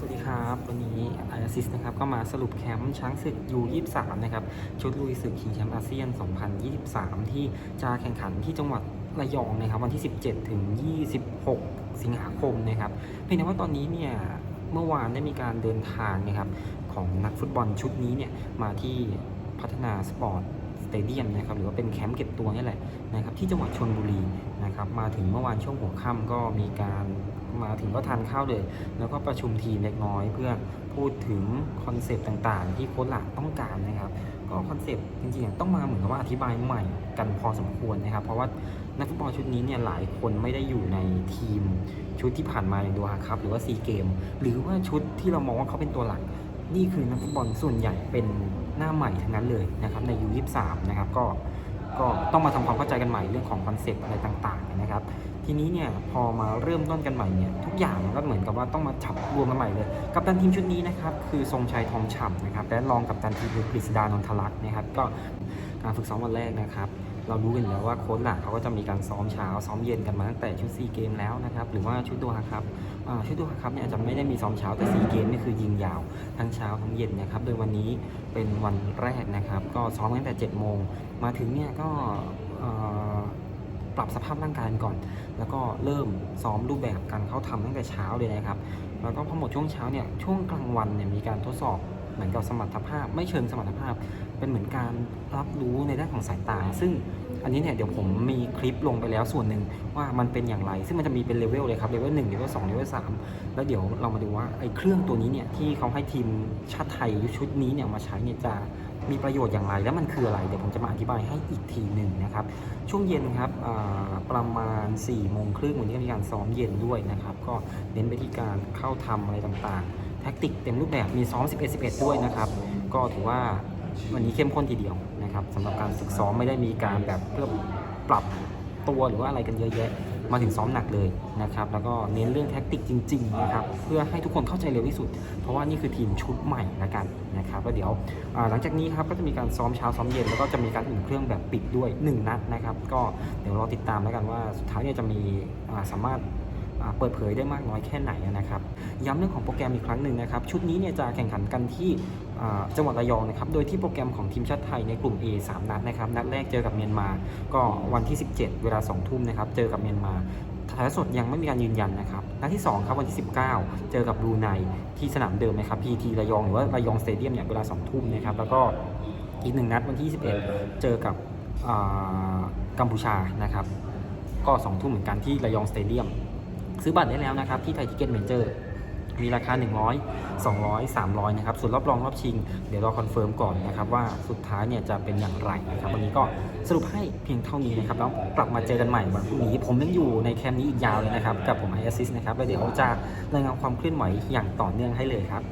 สวัสดีครับวันนี้ไอาซิสนะครับก็มาสรุปแคมป์ช้างศึกยู23นะครับชุดลุยศึกชิงแชมป์อาเซียน 2023 ที่จะแข่งขันที่จังหวัดระยองนะครับวันที่ 17 ถึง 26 สิงหาคมนะครับเพียงแต่ว่าตอนนี้เนี่ยเมื่อวานได้มีการเดินทางนะครับของนักฟุตบอลชุดนี้เนี่ยมาที่พัฒนาสปอร์ต เตเดียมนะครับหรือว่าเป็นแคมป์เก็บตัวนี่แหละนะครับที่จังหวัดชนบุรีนะครับมาถึงเมื่อวานช่วงหัวค่ำก็มีการมาถึงก็ทานข้าวเลย แล้วก็ประชุมทีมเล็กน้อยเพื่อพูดถึงคอนเซปต์ต่างๆ ที่โค้ชหลักต้องการนะครับก็คอนเซปต์จริงๆต้องมาเหมือนกับว่าอธิบายใหม่กันพอสมควรนะครับ เพราะว่านักฟุตบอลชุดนี้เนี่ยหลายคนไม่ได้อยู่ในทีมชุดที่ผ่านมาอย่างดูฮาครับหรือว่าซีเกมหรือว่าชุดที่เรามองว่าเขาเป็นตัวหลัก นี่คือนักฟุตบอลส่วนใหญ่เป็นหน้าใหม่ทั้งนั้นเลยนะครับในยู23 นะครับก็ก็ต้องมาทำความเข้าใจกันใหม่เรื่องของคอนเซปต์อะไรต่างๆนะครับ ทีนี้เนี่ยพอมาเริ่มต้นกันใหม่เนี่ยทุกอย่างมันก็เหมือนกับว่าต้องมาจับรวมกันใหม่เลย กัปตันทีมชุดนี้นะครับคือทรงชัยทองฉ่ำนะครับและรองกัปตันทีมคือกฤษดานนทลักษ์นะครับก็การฝึกซ้อมวันแรกนะครับ เรารู้กันอยู่แล้วว่าโค้ชหลักเขาก็จะมีการซ้อมเช้าซ้อมเย็นกันมาตั้งแต่ชุดซีเกมแล้วนะครับหรือว่าชุดตัวครับชุดตัวครับเนี่ยจะไม่ได้มีซ้อมเช้าแต่ซีเกมนี่คือยิงยาวทั้งเช้าทั้งเย็นนะครับโดยวันนี้เป็นวันแรกนะครับ ก็ซ้อมตั้งแต่7จ็ดโมงมาถึงเนี่ยก็ปรับสภาพร่างกายก่อน แล้วก็เริ่มซ้อมรูปแบบการเข้าทำตั้งแต่เช้าเลยนะครับ แล้วก็พอหมดช่วงเช้าเนี่ยช่วงกลางวันเนี่ยมีการทดสอบ เหมือนกับสมรรถภาพ ไม่เชิงสมรรถภาพ เป็นเหมือนการรับรู้ในด้านของสายตา ซึ่งอันนี้เนี่ยเดี๋ยวผมมีคลิปลงไปแล้วส่วนหนึ่งว่ามันเป็นอย่างไร ซึ่งมันจะมีเป็นเลเวลเลยครับเลเวลหนึ่งเลเวลสองเลเวลสามแล้วเดี๋ยวเรามาดูว่าไอ้เครื่องตัวนี้เนี่ยที่เขาให้ทีมชาติไทยชุดนี้เนี่ยมาใช้เนี่ยจะมีประโยชน์อย่างไรแล้วมันคืออะไรเดี๋ยวผมจะมาอธิบายให้อีกทีหนึ่งนะครับ ช่วงเย็นครับประมาณ4ี่โมงครึ่งวันนี้ก็มีการซ้อมเย็นด้วยนะครับ ก็เน้นไปที่การเข้าทำอะไรต่างๆ แท็กติกเต็มรูปแบบมีซ้อม 11 11 ด้วยนะครับ ก็ถือว่าวันนี้เข้มข้นทีเดียวนะครับสำหรับการฝึกซ้อมไม่ได้มีการแบบเพื่อปรับตัวหรือว่าอะไรกันเยอะแยะ มาถึงซ้อมหนักเลยนะครับ แล้วก็เน้นเรื่องแท็กติกจริงๆนะครับเพื่อให้ทุกคนเข้าใจเร็วที่สุด เพราะว่านี่คือทีมชุดใหม่ละกันนะครับแล้วเดี๋ยวหลังจากนี้ครับก็จะมีการซ้อมเช้าซ้อมเย็นแล้วก็จะมีการอุ่นเครื่องแบบปิดด้วย 1 นัดนะครับ ก็เดี๋ยวรอติดตามแล้วกันว่าสุดท้ายเนี่ยจะมีสามารถ เปิดเผยได้มากน้อยแค่ไหนนะครับ ย้ำเรื่องของโปรแกรมอีกครั้งหนึ่งนะครับ ชุดนี้เนี่ยจะแข่งขันกันที่จังหวัดระยองนะครับ โดยที่โปรแกรมของทีมชาติไทยในกลุ่ม A 3 นัดนะครับ นัดแรกเจอกับเมียนมา ก็วันที่ 17 เวลา 2 ทุ่มนะครับ เจอกับเมียนมาถ่ายทอดสดยังไม่มีการยืนยันนะครับ นัดที่ 2 ครับวันที่ 19 เจอกับบรูไนที่สนามเดิมนะครับ PT ระยองหรือว่าระยองสเตเดียมเนี่ยเวลา 2 ทุ่มนะครับ แล้วก็อีกหนึ่งนัดวันที่ 21 เจอกับกัมพูชานะครับ ก็ 2 ทุ่มเหมือนกันที่ระยองสเตเดียม ซื้อบัตรได้แล้วนะครับที่ไทยทิเก็ตเมเจอร์มีราคา 100 200 300 นะครับ ส่วนรอบรองรอบชิง เดี๋ยวเราคอนเฟิร์มก่อนนะครับว่าสุดท้ายเนี่ยจะเป็นอย่างไรนะครับวันนี้ก็สรุปให้เพียงเท่านี้นะครับแล้วกลับมาเจอกันใหม่วันพรุ่งนี้ ผมยังอยู่ในแคมป์นี้อีกยาวเลยนะครับ กับผมไอเอซิสนะครับแล้วเดี๋ยวจะรายงานความเคลื่อนไหวอย่างต่อเนื่องให้เลยครับ